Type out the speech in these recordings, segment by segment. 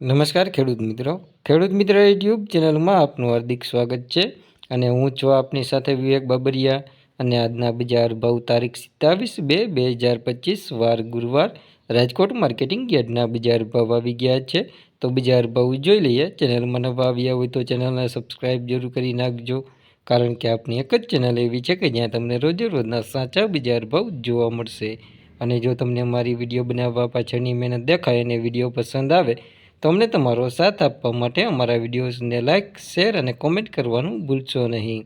નમસ્કાર ખેડૂત મિત્રો. ખેડૂત મિત્ર યુટ્યુબ ચેનલમાં આપનું હાર્દિક સ્વાગત છે અને હું છું આપની સાથે વિવેક બાબરિયા અને આજના બજાર ભાવ તારીખ સિત્તાવીસ બે બે હજાર પચીસ વાર ગુરુવાર રાજકોટ માર્કેટિંગ યાર્ડના બજાર ભાવ આવી ગયા છે. તો બજાર ભાવ જોઈ લઈએ. ચેનલમાં નવા આવ્યા હોય તો ચેનલને સબસ્ક્રાઈબ જરૂર કરી નાખજો. કારણ કે આપની એક જ ચેનલ એવી છે કે જ્યાં તમને રોજે રોજના સાચા બજાર ભાવ જોવા મળશે. અને જો તમને મારી વીડિયો બનાવવા પાછળની મહેનત દેખાય અને વીડિયો પસંદ આવે તો અમને તમારો સાથ આપવા માટે અમારા વિડીયોઝને લાઇક શેર અને કોમેન્ટ કરવાનું ભૂલશો નહીં.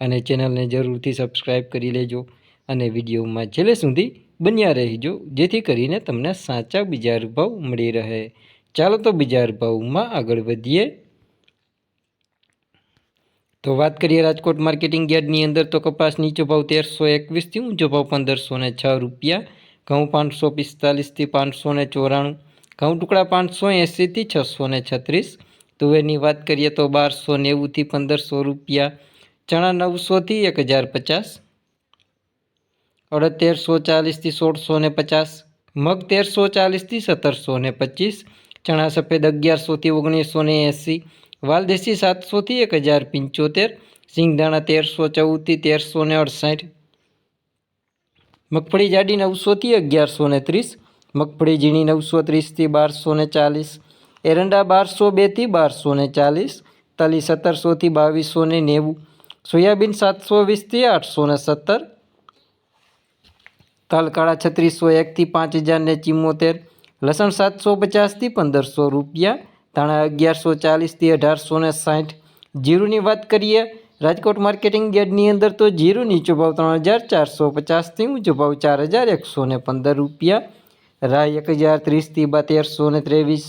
અને ચેનલને જરૂરથી સબસ્ક્રાઈબ કરી લેજો અને વિડીયોમાં છેલ્લે સુધી બન્યા રહેજો, જેથી કરીને તમને સાચા બજાર ભાવ મળી રહે. ચાલો તો બજાર ભાવમાં આગળ વધીએ. તો વાત કરીએ રાજકોટ માર્કેટિંગ યાર્ડની અંદર તો કપાસ નીચો ભાવ તેરસો એકવીસથી ઊંચો ભાવ પંદરસો ને છ રૂપિયા, ઘઉં પાંચસો પિસ્તાલીસથી પાંચસો ને ચોરાણું ઘઉં ટુકડા પાંચસો એંસીથી છસો ને છત્રીસ. તુવેરની વાત કરીએ તો બારસો નેવુંથી પંદરસો રૂપિયા. ચણા નવસોથી એક હજાર પચાસ. અડતેરસો ચાલીસથી સોળસો ને પચાસ. મગ તેરસો ચાલીસથી સત્તરસો ને પચીસ. ચણા સફેદ અગિયારસોથી ઓગણીસો ને એંસી. વાલદેશી સાતસોથી એક હજાર પંચોતેર. સિંગદાણા તેરસો ચૌદથી તેરસો ને અડસાઠ. મગફળી જાડી નવસોથી અગિયારસો ને ત્રીસ. મગફળી ઝીણી નવસો ત્રીસથી બારસો ને ચાલીસ, એરંડા બારસો બેથી બારસો ને ચાલીસ, તલી સત્તરસોથી બાવીસો ને નેવું, સોયાબીન સાતસો વીસથી આઠસો ને સત્તર, તલકાળા છત્રીસો એકથી પાંચ હજાર ને ચિમ્મોતેર, લસણ સાતસો પચાસથી પંદરસો રૂપિયા, ધાણા અગિયારસો ચાલીસથી અઢારસો ને સાઠ. જીરુની વાત કરીએ, રાજકોટ માર્કેટિંગ યાર્ડની અંદર તો જીરું નીચો ભાવ ત્રણ હજાર ચારસો પચાસથી ઊંચો ભાવ ચાર હજાર એકસો ને પંદર રૂપિયા રાય એક હજાર ત્રીસથી બા ને ત્રેવીસ.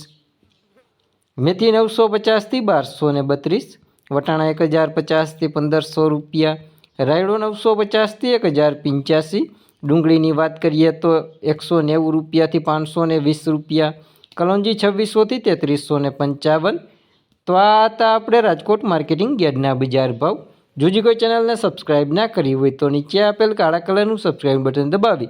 મેથી નવસો પચાસથી બારસો ને બત્રીસ. વટાણા એક હજાર પચાસથી પંદરસો રૂપિયા. રાયડો નવસો પચાસથી એક હજાર પંચ્યાસી. ડુંગળીની વાત કરીએ તો એકસો નેવું રૂપિયાથી પાંચસો ને વીસ રૂપિયા. કલોંજી છવ્વીસોથી તેત્રીસો ને પંચાવન. તો આ હતા આપણે રાજકોટ માર્કેટિંગ યાર્ડના બજાર ભાવ. જોજી કોઈ ચેનલને સબસ્ક્રાઇબ ના કરી હોય તો નીચે આપેલ કાળા કલરનું સબસ્ક્રાઇબ બટન દબાવી.